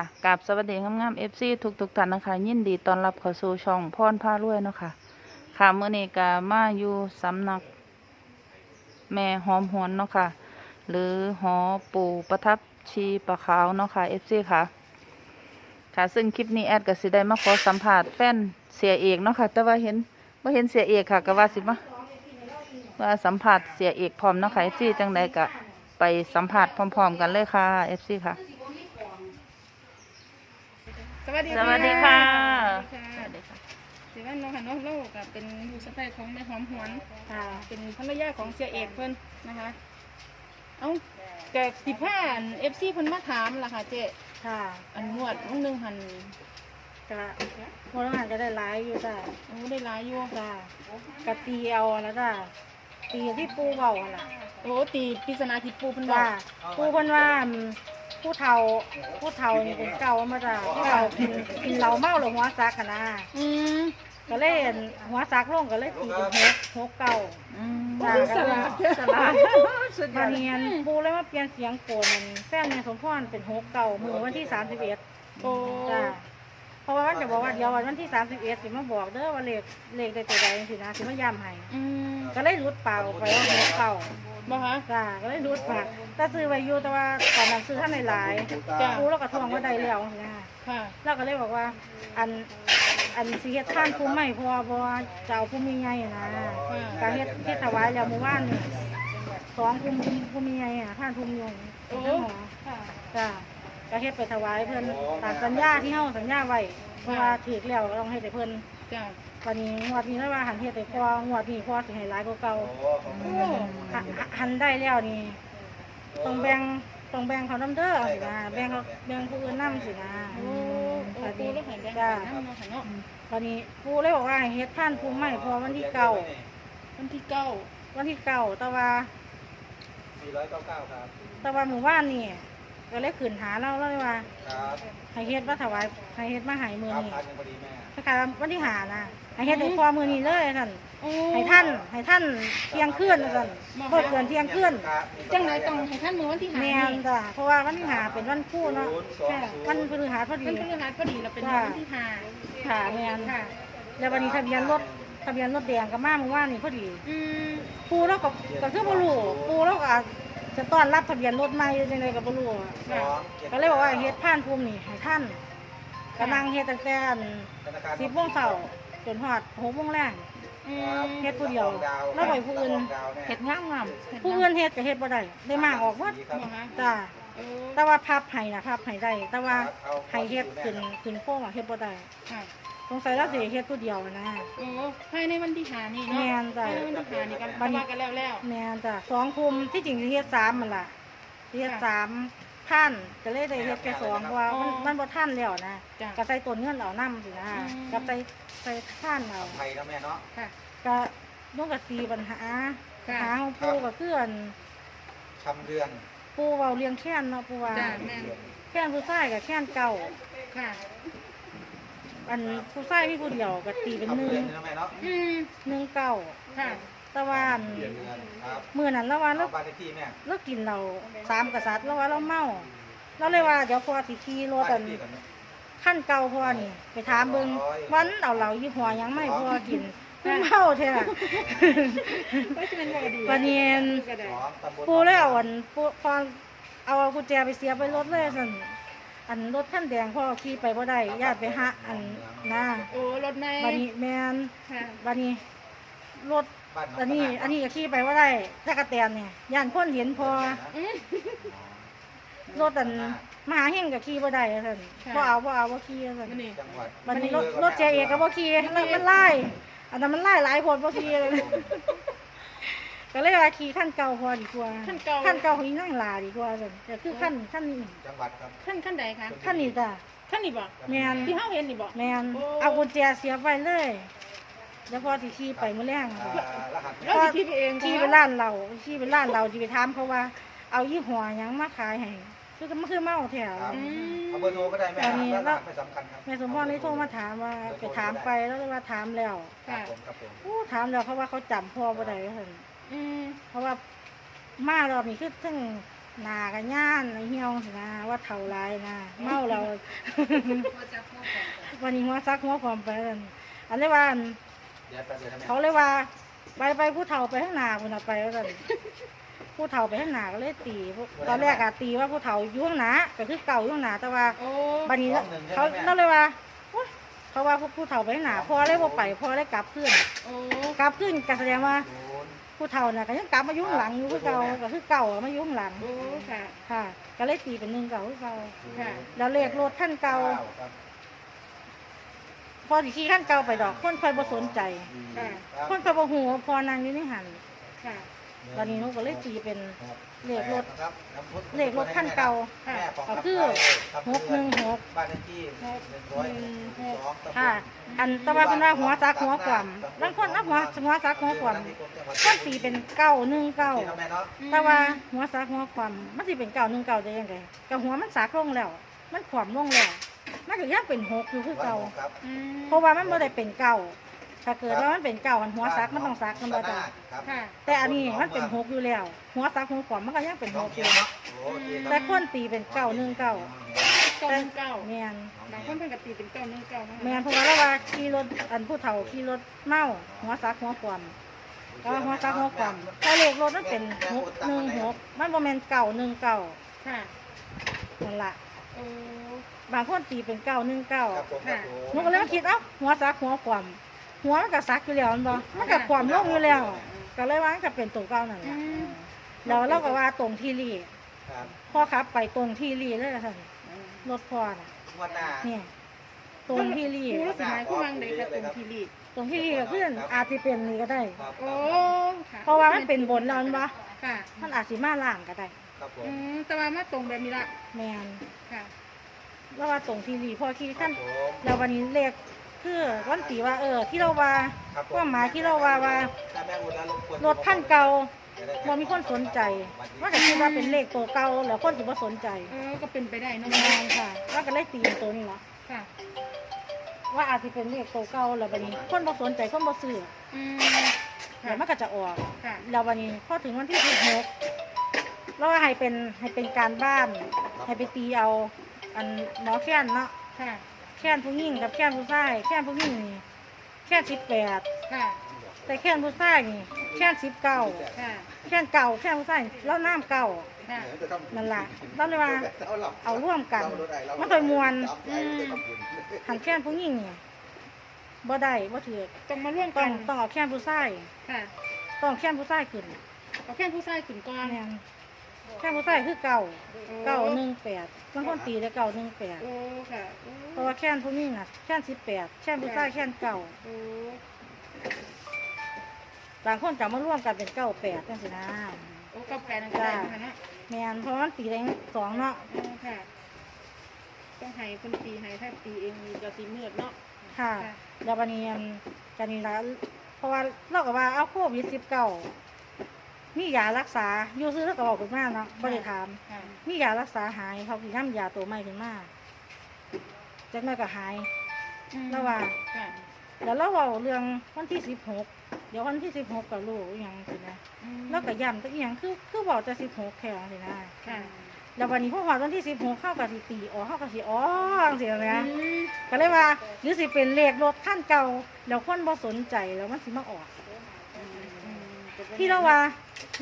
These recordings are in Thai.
ค่ะกราบสวัสดีงามๆเอฟซีทุกทุกๆท่านนะคะ ยินดีต้อนรับเข้าสู่ช่องพรพารวยเนาะค่ะ ค่ะเมื่อนี้ก็มาอยู่สำนัก แม่หอมหวนเนาะค่ะ หรือหอปู่ประทับชีประขาวเนาะค่ะเอฟซีค่ะ ค่ะซึ่งคลิปนี้แอดก็สิได้มาขอสัมผัสแฟนเสียเอกเนาะค่ะ แต่ว่าเห็นว่าเห็นเสียเอกค่ะก็ว่าสิมาว่าสัมผัสเสียเอกพร้อมเนาะค่ะเอฟซีจังใดก็ไปสัมผัสพร้อม ๆ กันเลยค่ะเอฟซีค่ะ วัสดีสวัสดีค่ะสวัสดีค่ะสิว่าน้องค่ะน้องโลกกับเป็นลูกสะใภ้ของแม่หอมหวนค่ะ เป็นภรรยาของเสียเอกเพิ่นนะคะ เอ้าแต่สิบห้าเอฟซีเพิ่นมาถามล่ะค่ะเจ๊ค่ะอันงวดมื้อหนึงหันก็พลังงานก็ได้หลายอยู่จ้ะโอ้ได้หลายอยู่จ้ะกะตีเอาแล้วจ้ะตีที่ปูเบาอะล่ะโอ้ตีปริศนาทิปูเพิ่นจ้ะว่าปูเพิ่นว่าอืม ผู้เฒ่าผู้เฒ่านี่เป็นเก่ามาจ้ะผู้เฒ่ากินกินเหล้าเมาหรือหัวซักกันนะอืมก็เลยเห็นหัวซักลงก็เลยตีเป็นหกหกเก่าอืมจ้ะสลัดสลาดบาเนียนปูเลยมาเปลี่ยนเสียงโกนมันแฟนเนี่ยสมพรเป็นหกเก่ามือวันที่สามสิบเอ็ดโอ้จ้าเพราะว่าวันจะบอกว่าเดี๋ยววันวันที่สามสิบเอ็ดสิมาบอกเด้อว่าเลขเลขได้ตัวใดสินะสิมาย้ำให้อืมก็เลยรุดปากออกไปว่าหัวเก่าบ่คะจ้าก็เลยรุดปาก แต่ซื้อไว้อยู่แต่ว่าตอนนั้นซื้อท่านในหลายจ้ะๆรู้แล้วก็ทวงว่าได้แล้วนะค่ะ เราก็เลยบอกว่า อันอันสิเฮ็ดท่านภูมิไม่พอเพราะว่าเจ้าภูมิใหญ่นะค่ะก็เฮ็ดเฮ็ดถวายแล้วเมื่อวานนี่สองภูมิภูมิใหญ่อะท่านภูมิยงโอ้ทั้งหมอค่ะ จ้าก็เฮ็ดไปถวายเพิ่นตามสัญญาที่เฮาสัญญาไว้เพราะว่าถือแล้วต้องให้แต่เพิ่น จ้ะ วันนี้งวดนี้แล้วว่าหันเฮ็ดแต่พองวดนี้พอสิให้หลายกว่าเก่าโอ้หะหันได้แล้วนี่ ต้องแบ่งต้องแบ่งเขาน้ำเด้อสินะแบ่งเขาแบ่งผู้อื่นนำสินะโอ้โอ้ปูแล้วเห็นแบงค์จ้าน้ำเนาะค่ะเนาะวันนี้ปู่เลยบอกว่าให้เฮ็ดท่านภูมิใหม่พอวันที่เก้าวันที่เก้าวันที่เก้าแต่ว่า499ครับแต่ว่าหมู่บ้านนี่ก็เลยขืนหาเราแล้วเลยว่าครับให้เฮ็ดมาถวายให้เฮ็ดมาใหายมือครับนี่พันหนึ่งพอดีแม่ ถ้าการวันที่หานะให้เฮ็ดในพอมือนี้เลยท่านโอ้ให้ท่านให้ท่านเที่ยงคืนนะท่านบ่เกินเที่ยงคืนครับจังไหนต้องให้ท่านมือวันที่หาแม่นี่นจ้ะเพราะว่าวันที่หาเป็นวันคู่เนาะศูนย์สองวันศูนย์พฤหัสพอดีมันเป็นเรื่องนัดพอดีเราเป็นจ้ะวันที่หาค่ะแม่น ค่ะแล้ววันนี้ทะเบียนรถทะเบียนรถแดงก็มาเมื่อวานนี่พอดี อืมปูแล้วก็ก็คือบ่รู้ปูแล้วก็จะต้อนรับทะเบียนรถใหม่จังไดก็บ่รู้อะสองจ็ดก็เลยบอกว่าเฮ็ดผ่านภูมินี่ให้ท่าน ก็นั่งเฮ็ดตั้งแต่ธนาคารสิบโมงเช้าจนฮอดหกโมงแรงอืมเฮ็ดผู้เดียวแล้วปล่อยผู้อื่นเห็ดงามงามผู้อื่นเฮ็ดก็เฮ็ดบ่ได้ได้มากออกหมดครับบอกคะจ้าโอ้แต่ว่าพับให้นะพับให้ได้แต่ว่าให้เฮ็ดขึ้นขึ้นโค้งอะเฮ็ดบ่ได้ค่ะสงสัยเราสิเฮ็ดผู้เดียวนะ โอ้ภายในวันที่หานี่เนาะแม่นจ้ะ ภายในวันที่หานี่กันประมาณกันแล้วแล้วแม่นจ้ะสองคุมที่จริงสิเฮ็ดสามมันล่ะสิเฮ็ดสาม พันก็เลยได้เฮ็ดแค่สองเพราะว่ามันมันบ่ทันแล้วนะจ้ะ ก็ใส่ต้นเงินเอานํสินะอืม กับใส่ใส่ท่านเอาไทยนะแม่เนาะ ค่ะ ก็น้องก็ตีปัญหาค่ะ หาของปู่ก็คืออันชำเดือนปู่เว้าเลี้ยงแค้นเนาะปู่ว่าจ้ะ แม่นแค้นผู้ชายกับแค้นเก่า ค่ะ อันผู้ชายมีผู้เดียวก็ตีเป็นหชำนึ่เดือนงนี่นะแม่เนาะอืมหนึ่งเก่าค่ะแตะวันเดือนครับมื้อนั้นแล้วว่าเอาเราบ้านเลขที่แม่เรากินเราสามกษัตริย์แล้วว่าเราเมาเราเลยว่าเดี๋ยวพอสิขี่รถบ้าอันนเลขที่ก่อนนะ ขั้นเก่าพอนี่ ไปถามเบิ่งวันเอาเหล่ายี่ห้อหยังไม่พอกินคือเมาแท้ก็จะเป็นปกติวันนี้ก็ได้ สองตำบลปูเลยเอาอันปูพอเอากุญแจไปเสียบไปรถเลยสั่นอันรถขั้นแดงพ่อขี่ไปบ่ได้ญาติไปหาอันนะโอ้รถแม่บัดนี้แมนค่ะบัดนี้รถ บ้านหงอันนี้ขนาดอันนี้ก็ขี่ไปบ่ได้ถ้ากระแตนเนี่ยย่านคนเห็นพออืมรถอันมหาเฮงก็ขี่บ่ได้สั่นค่ะ บ่เอาบ่เอาบ่ขี่สั่นมันนี่ จังหวัดบัดนี้รถรถเจเอกก็บ่ขี่มันมันไล่อันนั้นมันไล่หลายคนบ่ขี่เลยก็เลยว่าขี่ขั้นเก่าพอดีกว่าขั้นเก่า ขั้นเก่าของอีนั่งลาดีกว่าสั่นแต่คือขั้นขั้นจังหวัดครับ ขั้นขั้นใดคะขั้นนี้จ้ะ ขั้นนี่บ่แม่น ที่เฮาเห็นนี่บ่ แมนโอ้เอากุญแจเสียบไว้เลย แล้วพ่อสิขี่ไปเมื้อแรงอ่ารหัสเราสิคิดเองขี่ไปร้านเราขี่ไปร้านเราสิไปถามเขาว่า เอายี่ห้อหยังมาขายให้คือมันคือเมาแถว ครับเอาเบอร์โทรก็ได้แม่อันนี้แล้วรหัสไม่สำคัญครับแม่สมพรเลยโทรมาถามว่าไปถามไปแล้วเลยว่าถามแล้วครับผมครับผมอู้ถามแล้วเขาว่าเขาจำพ่อบ่ได้ว่าซั่นอืมเพราะว่ามารอบนี้คือทั้งหนากันย่านไอ้เหี่ยวสินะว่าเท่าไรนะเมาแล้ว วันนี้หัวซักหัวพร้อมไปอั่นอันนี้ว่า เดี๋ยวแป๊บเดียวนะแม่เขาเลยว่าไปไปผู้เฒ่าไปข้างหน้าคุณเอาไปแล้วกันผู้เฒ่าไปข้างหน้าก็เลยตีพวกตอนแรกอะตีว่าผู้เฒ่าอยู่ข้างหน้าก็คือเก่าอยู่ข้างหน้าแต่ว่าโอ้บัดนี้เขาเราเลยว่าโอ๊ยเขาว่าผู้เฒ่าไปข้างหน้าพอเลยว่าไปพอเลยกลับขึ้นโอ้กลับขึ้นก็แสดงว่าศูนย์ผู้เฒ่าน่ะก็ยังกลับมาอยุ่ข้างหลังอยู่คือเก่าก็คือเก่าอะมาอยุ่ข้างหลังโอ้ค่ะ ค่ะ ก็เลยตีเป็นหนึ่งเก่าคือเก่าค่ะ แล้วเลขรถท่านเก่า ครับ พอสิขี่ขั้นเก่าไปดอก คนคอยบ่สนใจ ค่ะ คนคอยบ่หูว่าพอนางอยู่ในหันค่ะ ตอนนี้หนูก็เลยตีเป็นเลขรถครับเลขรถขั้นเก่าแม่ของก็คือหกหนึ่งหกบ้านเลขที่หนึ่งร้อยหนึ่งสองตำบล ค่ะ อันแตะว่าเป็นว่าหัวซักหัวขวามบางคนนับหัวหัวซักหัวขวามคนตีเป็นเก้าหนึ่งเก้าที่น้องแม่เนาะแต่ว่าหัวซักหัวขวามมันสิเป็นเก้าหนึ่งเก้าได้ยังไงกับหัวมันซักลงแล้ว มันขวามลงแล้ว มันก็ยังเป็นหกอยู่คือเก่าครับอืมเพราะว่ามันไม่ได้เป็นเก่าถ้าเกิดว่ามันเป็นเก่าอันหัวซักมันต้องซักมันบ่ได้ครับค่ะ แต่อันนี้มันเป็นหกอยู่แล้ว หัวซักหัวขวามมันก็ยังเป็นหน้องกอเขียยู่นเนาะโอเคครับแต่คนตีเป็นเก้าหนึ่งเก้าเก้าหนึ่งเก้าแมนบางคนเพิ่นก็ตีเป็นเก้าหนึ่งเก้านะคะแมนเพราะว่าเราว่าขี่รถอันผู้เฒ่าขี่รถเมาหัวซักหัวขวามก็ว่าหัวซักหัวขวามแต่เลขรถมันเป็นหกหนึ่งหกมันบ่แมนเก้าหนึ่งเก้าค่ะนั่นละโอ้ บางคนตีเป็นเก้าหนึ่งเก้าครับผมครับผมหนูก็เลยมาคิดเอ้าหัวซักหัวขวามหัวมันก็ซักอยู่แล้วมันบ่มันก็ขวามลงอยู่แล้ว ก็เลยว่ามันก็เป็นตัวเก้านั่นแหอืละมแล้วเราก็ว่าตรงที่รีครับพ่อครับไปตรงที่รีเลยค่ะรถพ่อน่ะงวดหน้า เนี่ยตรงที่รีครูรัศมีคู่วังใดค่ะตรงที่รีตรงที่รีก็คืออาจจะเป็นนี่ก็ได้ ครับโอ้ค่ะเพราะว่ามันเป็นบนแล้วมันบ่ค่ะมันอาจสิมาล่างก็ได้ ครับผอืมมแต่ว่ามาตรงแบบนี้ละแมนค่ะ แล้วว่าตรงที่รีพ่อคิดครัขั้บนผมแล้ววันนี้เลขคือวันตีว่าเออ ที่เราว่าครับผความหมายที่เราว่าว่าถ้าแม่อุ่นแล้วรบกวนรถท่านเก่าบ่มีคนสนใจว่าก็คิดว่าเป็นเลขตัวเก่าแล้วคนสิบ่สนใจเออก็เป็นไปได้เนาะแมนค่ะว่าก็เลยตีเป็นตัวนี้ละค่ะว่าอาจจะเป็นเลขตัวเก่าแล้วบัดนี้ คนบ่สนใจคนบ่ซื้ออืมเดี๋ค่ะยวมันก็จะออกค่ะแล้ววันนี้พอถึงวันที่สิบหกเราให้เป็นให้เป็นการบ้าน ให้ไปตีเอา อันหมอแค้นเนาะค่ะแค้นผู้หญิงกับแค้นผู้ชายแค้นผู้หญิงนี่แค้นสิบแปดค่ะแต่แค้นผู้ชายนี่แค้นสิบเก้าค่ะแค้นเก่าแค้นผู้ชายแล้วน้ำเก่าค่ะ นั่นล่ะเราเลยว่าเอาร่วมกันมันเคยมวนหันแค้นผู้หญิงนี่บ่ได้บ่ถือต้องมาร่วมต้กัองนต้องเอาแค้นผู้ชายค่ะต้องแค้นผู้ชายขึ้นเอาแค่ผู้ชายขึ้นก่อน แม่น แค้นผู้ชายคือเก่าเก้าหนึ่งแปดบางคนตีได้เก้าหนึ่งแปดโอ้ค่ะโอ้เพราะว่าแค้นผู้นี้น่ะแค้นสิบแปดแค้นผู้ชายแค้นเก่าโอ้บางคนจะมาร่วมกันเป็นเก้าแปดจังสินะโอ้ก็แปลนั่นก็ได้นะคะเนาะแมนเพราะว่ามันตีได้สองเนาะโอ้ค่ะ ต้องให้คนตีให้ถ้าตีเองมีจะตีมืดเนาะ ค่ะค่ะ แล้ววันนี้อันกันนี้ละเพราะว่าเราก็ว่าเอาโควิดสิบเก้า มียารักษาอยู่ซื้อแล้วก็บอกเป็นมาเนาะไม่ได้ถาม ค่ะมียารักษาหายเขาคือน้ำยาตัวใหม่ขึ้นมาจากนั้นก็หายระหว่างค่ะแล้วเราเอาเรื่องวันที่สิบหกเดี๋ยววันที่สิบหกกับลูกอหย่างสินะอืมแล้วก็ย้ำแตัวอหย่างคือคือบอกจะสิบหกแค่สินะค่ะแล้ววันนี้พอหอดวันที่สิบหกเข้ากับสิตีอ๋อเข้ากับสิอ๋อจังสินะ อืมก็เลยว่าหรือสิเป็นเลขรถขั้นเก่าแล้วคนบ่สนใจแล้วมันสิมาออก อืมที่เราว่า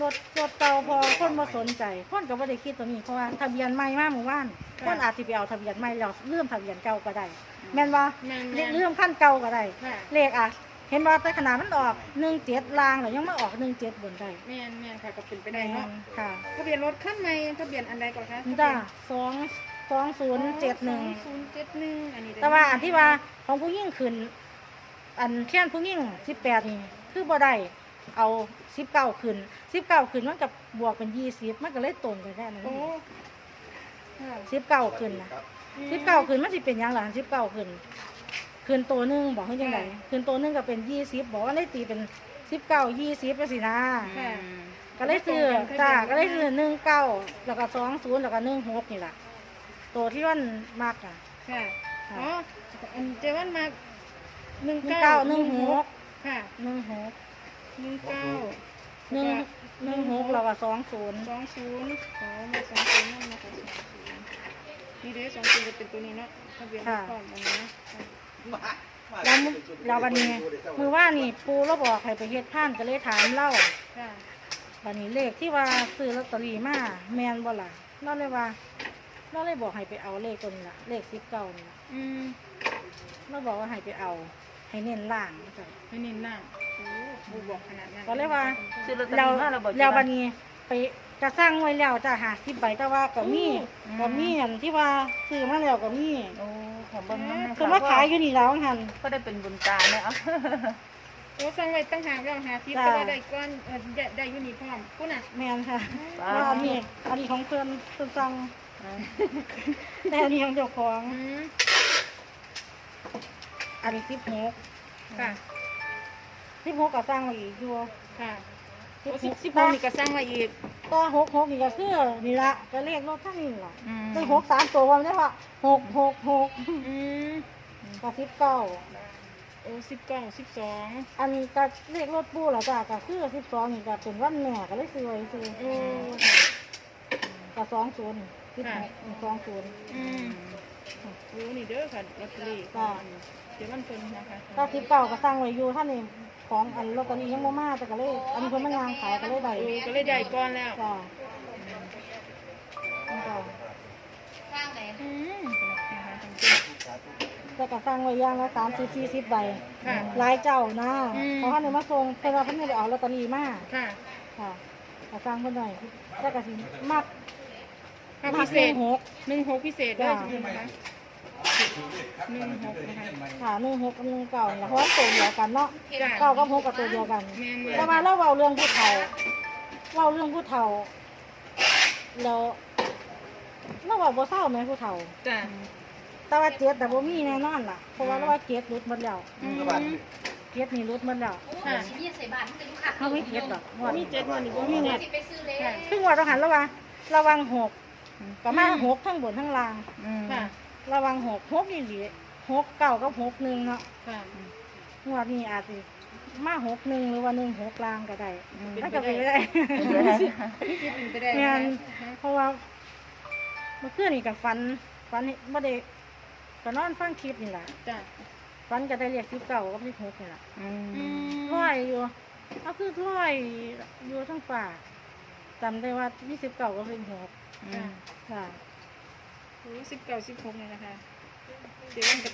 รถรถเก่าพอคนบ่สนใจ คนก็บ่ได้คิดตัวนี้เพราะว่าทะเบียนใหม่มาหมู่บ้านคนอาจสิไปเอาทะเบียนใหม่แล้วเลื่อมทะเบียนเก่าก็ได้แม่นว่าแม่นแม่นเลื่อมขั้นเก่าก็ได้ค่ะเลขอะ เห็นว่าแต่ขนาดมันออกหนึ่งเจ็ดลางแล้วยังมาออกหนึ่งเจ็ดบนได้แม่นแม่นค่ะก็เป็นไปได้เนาะค่ะทะเบียนรถขั้นใหม่ทะเบียนอันใดก่อนคะนี่จ้าสองสองศูนย์เจ็ดหนึ่ง ศูนย์เจ็ดหนึ่งอันนี้ได้แต่ว่าอันที่ว่าของผู้ยิ่งขึ้น อันแค่นผู้ยิ่งสิบแปดนี่คือบ่ได้ เอาสิบเก้าขึ้นสิบเก้าขึ้นมันกับบวกเป็นยี่สิบมันก็เลยตรงกันแค่นั้นโอ้ค่ะสิบเก้าขึ้นนะสิบเก้าขึ้นมันสิเป็นหยังหลังสิบเก้าขึ้นขึ้นตัวหนึ่งบอกให้ยังไงขึ้นตัวหนึ่งก็เป็นยี่สิบบอกว่าได้ตีเป็นสิบเก้ายี่สิบไปสินะ ค่ะก็เลยซื้อจ้าก็เลยซื้อหนึ่งเก้าแล้วก็สองศูนย์แล้วก็หนึ่งหกนี่แหละตัวที่มันมากอะค่ะอ๋ออันเจวันมาหนึ่งหนึ่งเก้าเก้าหนึ่งหกค่ะ หนึ่งหก หนึ่งเก้าหนึ่งหนึ่งหกแล้วก็สองศูนย์สองศูนย์สองมาสองศูนย์นั่นนะคะสองศูนย์นี่เด้สองศูนย์จะเป็นตัวนี้เนาะทะเบียนรถพร้อมอันนี้นะแล้วมื้อแล้ววันนี้มือว่านี่ปูเราบอกให้ไปเฮ็ดท่านก็เลยถามเล่าค่ะวันนี้เลขที่ว่าซื้อลอตเตอรี่มาแมนบ่ล่ะเราเลยว่าเราเลยบอกให้ไปเอาเลขตัวนี้ล่ะเลขสิบเก้านี่ล่ะอืมเราบอกว่าให้ไปเอา ให้เน้นล่างจ้ะไม่นินหน้าโอ้ บูบอกขนาดนั้นก็เลยว่าซื้อลอตเตอเรารี่มาแล้วบ่เราวันนี้ไปจะสร้างไว้แล้วจะหาสิบใบแต่ว่าก็มีอืมก็มีอันที่ว่าซื้อมาแล้วก็มีโอ้ของเบิ่งนำนะคือมาขายอยู่นี่แล้วหัน ก็ได้เป็นบุญตาเนี่ยเอาโอ้สั่งไว้ตั้งหากแล้วหาซิปจ้าแต่ว่าได้ก้อนเอ่อได้ได้อยูนิพร้อมกูน่ะแมนค่ะว้าวว่าอันนี้อันนี้ของเพื่อนเพื่อนสั่งแต่อันนี้ของเจ้าของอืมอันนี้สิบหกค่ะ สิบหกก็สร้างมาอีกอยู่ค่ะสิโอ้บสิหบกสิบหกนี่ก็สั่งไว้อีกก็หกหกนี่ก็คือนี่ละก็เลขรถท่านนี่ล่ะอืม ได้หกสามตัววันได้ว่าหกหกหกอืมกับสิบเก้าโอ้สิบเก้าสิบสองอันก็เลขรถปูล่ะจ้ะก็คือสิบสองนี่ก็เป็นวันแม่ก็เลยซื้อไว้ซื้อโอ้กับสองศูนย์สิบหกสองศูนย์ อืมโอ้นี่เด้อค่ะลอตเตอรี่จ้ะ เดี๋ยวมันเพิ่นนะคะ ก็สิบเก้าก็สร้างไว้อยู่ท่านนี่ ของอันลอตเตอรี่ยังบ่มาแต่ก็เลยอันนี้เพิ่นมางานขายก็เลยได้โอ้ก็เลยได้ก้อนแล้วจ้ะนี่ก็อืมนะคะทั้งปีแต่ก็สร้างไว้อย่างละสามสิบสี่สิบใบค่ะ หลายเจ้านะอืม เพราะท่านนี่มาส่งเพิ่นว่าเพิ่นไม่ได้เอาลอตเตอรี่มาค่ะค่ะก็สร้างเพิ่นหน่อยแต่ก็สิมักค่ะมัพิกเศหนึ่ษงหกหนึ่งหกพิเศษด้วยจ้ะใช่ไหมคะ หนึ่งหกนะคะค่ะหนึ่งหกกับหนึ่งเก่าเนี่ยเพราะว่าตัวเดียวกันเนาะจ้ะเก้ากับหกกับตัวเดียวกันแม่นแต่ว่าเราเว้าเรื่องผู้เฒ่าเว้าเรื่องผู้เฒ่าแล้วเราเว้าบ่เศร้าไหมผู้เฒ่าจ้ะแต่ว่าเจ็ดแต่บ่มีแน่นอนล่ะเพราะว่าเราว่าเจ็ดรุดหมดแล้วอืมเจ็ดนี่รุดหมดแล้วค่ะเขาไม่เจ็ดหรอกงวดมีนี้เจ็ดวันนี้บ่มีเน็ตค่ะซึ่งงวดเราหันระวังระวังหกก็มาหกทั้งบนทั้งล่างอืมค่ะ ระวังหกหกนี่สิหกเก้ากับหกหนึ่งเนาะค่ะ งวดนี้อาจสิมาหกหนึ่งหรือว่าหนึ่งหกล่างก็ได้อืมนั่นก็เป็นไปได้ นี่คิดเป็นไปได้งานนะคะเพราะว่าเมื่อคืนนี่กับฟันฟันนี่ไม่ได้ก็นอนฟังคลิปนี่แหละจ้ะฟันก็ได้เรียกคลิปเก่ากับคลิปหกนี่แหละอือืมมร้อยอยู่เอาคือร้อยอยู่ทั้งป่าจำได้ว่ายี่สิบเก่าก็เป็นหกอืมค่ะ โอ้สิบเก้าสิบหกเนี่ยนะคะเดี๋ยวมันก็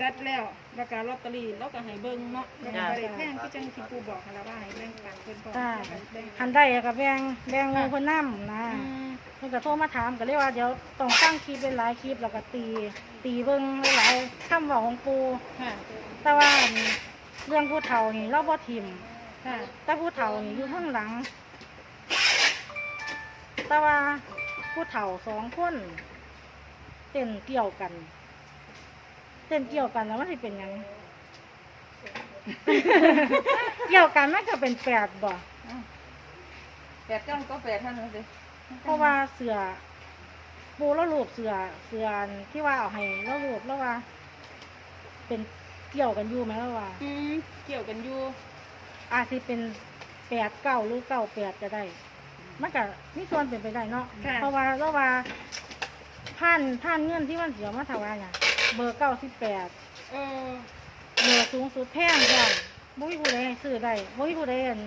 จัดแล้วแล้วก็ลอตเตอรี่แล้วก็ให้เบิ่งเนาะแล้วก็บ่ได้แพงที่จังที่ปูบอกให้เราว่าให้แบ่งปันเพิ่นพอค่ะแบ่งอันได้กับแบงแบงงูคนน้ำนะอืมเพิ่นก็โทรมาถามก็เลยว่าเดี๋ยวต้องตั้งคลิปเป็นหลายคลิปแล้วก็ตี ตีเบิ่งหลายๆคำบอกของปูค่ะแต่ว่าอันเรื่องผู้เฒ่านี่เราบ่ทิมค่ะแต่ผู้เฒ่านี่อยู่ข้างหลัง แต่ว่าผู้เฒ่าสองคนเต้นเกี่ยวกัน เต้นเกี่ยวกันแล้วมันจะเป็นหยัง เกี่ยวกันมันก็เป็นแปดบ่แปดเก้าก็แปดเท่านั้นสิเพราะว่าเสือปูแล้วรูปเสือเสืออันที่ว่าเอาให้แล้วรูปแล้วว่า เป็นเกี่ยวกันอยู่ไหมแล้วว่า อืมเกี่ยวกันอยู่อาจจะเป็นแปดเก้าหรือเก้าแปดก็ได้ มันก็มีส่วนเป็นไปได้เนาะ ค่ะ เพราะว่าแล้วว่า ท่านท่านเงินที่มันเสียมาถวายเนี่ยเบอร์เก้าสิบแปดเออเบอร์สูงสุดแพงจ้ะบ่มีผู้ใดให้ซื้อได้บ่มีผู้ใดอั่น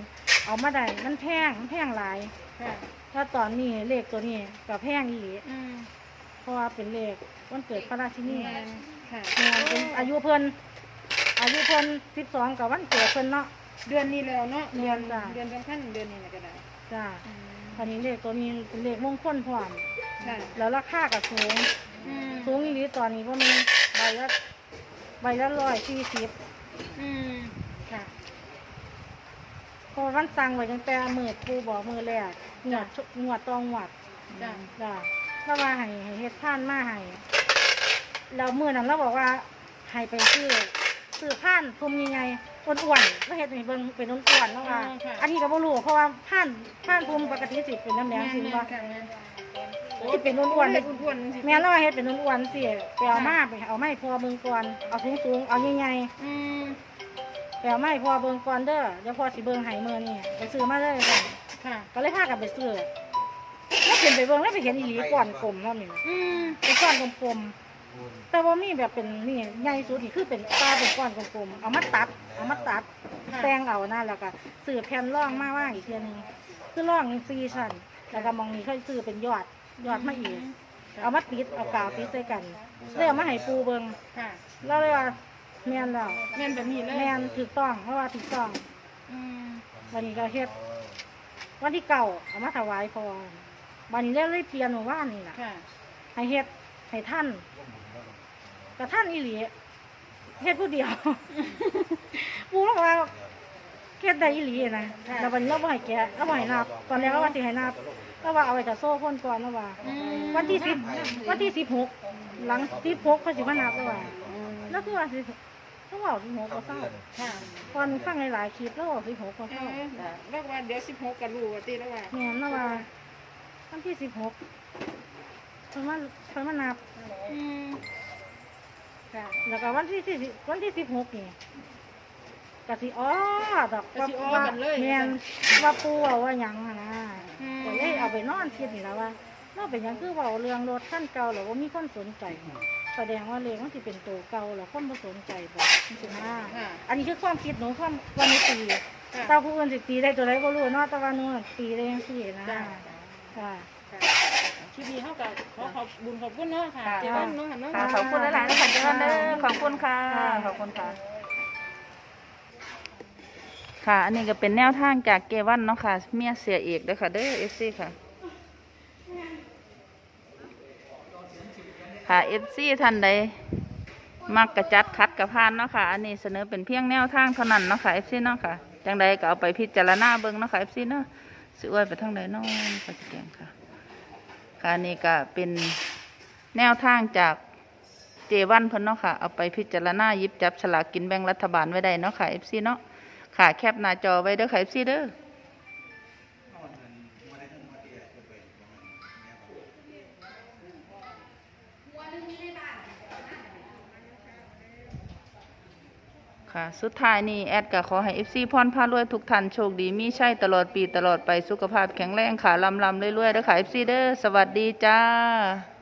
เอามาได้มันแพงมันแพงหลาย ค่ะถ้าตอนนี้เลขตัวนี้ก็แพงอีหลีอืมเพราะว่าเป็นเลขวันเกิดพระราชินี แม่นค่ะแม่นเป็นอายุเพิ่นอายุเพิ่นสิบสองกับวันเกิดเพิ่นเนาะ เดือนนี้แล้วเนาะเดือนจ้ะ เดือนสำคัญเดือนนี้นะก็ได้จ้าอืมคราวนี้เลขตัวนี้เป็นเลขมงคลพร้อม ค่ะแล้วราคาก็สูง อืมสูงอีหลีตอนนี้ก็มีใบละใบละร้อยสี่สิบอืมค่ะเพราะว่าวันสั่งไว้ตั้งแต่มือปูบอกมือแรกงวดชุงวดตองงวดจ้ะจ้าแล้วว่าให้ให้เฮ็ดท่านมาให้แล้วมือนั้นเราบอกว่าให้ไปซื้อซื้อผ่านทุมยังไงอ้วนๆแล้วเฮ็ดให้เบิ่งเป็นอ้วนๆแล้วว่า อันนี้ก็บ่รู้เพราะว่าผ่านผ่านทุมปกติสิเป็นน้ำแดงสิแม่นว่าๆค่ะแม่น ที่เป็นอ้วนๆเล็เด็กอ้วนๆสิแม่เราว่าเฮ็ดเป็นอ้วนๆสิไปเอามาไปเอาไม้พอเบิ่งก่อนเอาสูงๆเอาใหญ่อืมๆแปลไม่พอเบิ่งก่อนเด้อเดี๋ยวพอสิเบิ่งให้มื้อนี้ไปซื้อมาเลยกันค่ะ ก็เลยพากันไปซื้อแล้วเห็นไปเบิ่งแล้วไปเห็นอีหลีก่อนกลมเนาะนี่อืมเป็นก้อนกลมๆแต่ว่ามีแบบเป็นนี่ใหญ่สุดนี่คือเป็นปลาเป็นก้อนกลมๆเอามาตัดเอามาตัดแตงเอานั่นแล้วก็ซื้อแผ่นร่องมาว่างอีกเทียหนึงคือร่องสี่ชั้นแล้วก็มองนี้ค่อยซื้อเป็นยอด ยอดมาอีก เอามาติดเอากาวติดใส่กันเลยเอามาให้ปูเบิงค่ะ เราเลยว่าแม่นแล้วแม่นแบบนี้เลยแม่นถูกต้องเพราะว่าถูกต้อง อืมวันนี้ก็เฮ็ดวันที่เก่าเอามาถวายพอวันนี้เลยเลยเปลี่ยนหมู่บ้านนี่แหละค่ะให้เฮ็ดให้ท่านกับท่านอีหลีเฮ็ดผู้เดียว ปูแล้วว่าเฮ็ดได้อีหลีนะแล้ววันนี้เราบ่ให้แกะเราบ่ให้นับ ตอนแรกเราว่าสิให้นับ เราว่าเอาไว้จะโซ่พ่นก่อนแล้วว่า อืมวันที่สิบวันที่สิบหกหลังสิบหกเขาสิมานับแล้วว่าแล้วคือว่าสิเขาบอกสิบหกก็เศร้าค่ะตอนฟังหลายๆคลิปแล้วบอกสิบหกก็เอเศร้าอแล้วว่าเดี๋ยวสิบหกกันรู้ว่าตีแล้วว่าแม่นแล้วว่าวันที่สิบหกเพิ่นมาเพิ่นมานับ อืมจ้ะแล้วก็วันที่สิบวันที่สิบหกนี่กะสิอ้อดอกก็สิอ้อกันเลย แม่นว่าปูเอาว่าหยังอะนะอืมก็ เลยเอาไปนอนคิดนี่แล้วว่าเราเป็นหยังคือเว่าเรื่องรถขั้นเก่าหรือว่ามีคนสนใจแสดงว่าเลขมันสิเป็นตัวเก่าแล้วคนบ่สนใจบ่นี่สิมาค่ะ อันนี้คือความคิดหนูความวันนี้ตีค่ะถ้าผู้อื่นสิตีได้ตัวใดบ่รู้เนาะแต่ว่าหนูน่ะตีได้จังซี่นะจ้ะ ค่ะ คลิปนี้เท่ากับขอขอบบุญขอบคุณเนาะค่ะค่ะ เจ้าบ้านเนาะค่ะเนาะ ค่ะขอบคุณหลายๆนะคะเจ้าเด้อขอบคุณค่ะ ขอบคุณค่ะ ค่ะ อันนี้ก็เป็นแนวทางจากเกวันเนาะค่ะ เมียเสียเอกเด้อค่ะ เด้อเอฟซีค่ะ ค่ะเอฟซีท่านใดมักกระจัดคัดกระพานเนาะค่ะ อันนี้เสนอเป็นเพียงแนวทางเท่านั้นเนาะค่ะเอฟซีเนาะค่ะ จังใดก็เอาไปพิจารณาเบิ่งเนาะค่ะเอฟซีเนาะสิอวยไปทางใดเน้องก็สิแกงค่ะ ค่ะนี่ก็เป็นแนวทางจากเจวันเพิ่นเนาะค่ะ เอาไปพิจารณาหยิบจับฉลากกินแบ่งรัฐบาลไว้ได้เนาะค่ะ FC เนาะ ค่ะแคปหน้าจอไว้เด้อค่ะ FC เด้อค่ะ สุดท้ายนี่แอดก็ขอให้ FC พรพารวยทุกท่านโชคดี มีใช่ตลอดปีตลอดไปสุขภาพแข็งแรงค่ะลำลำเรื่อยๆเด้อค่ะ FC เด้อสวัสดีจ้า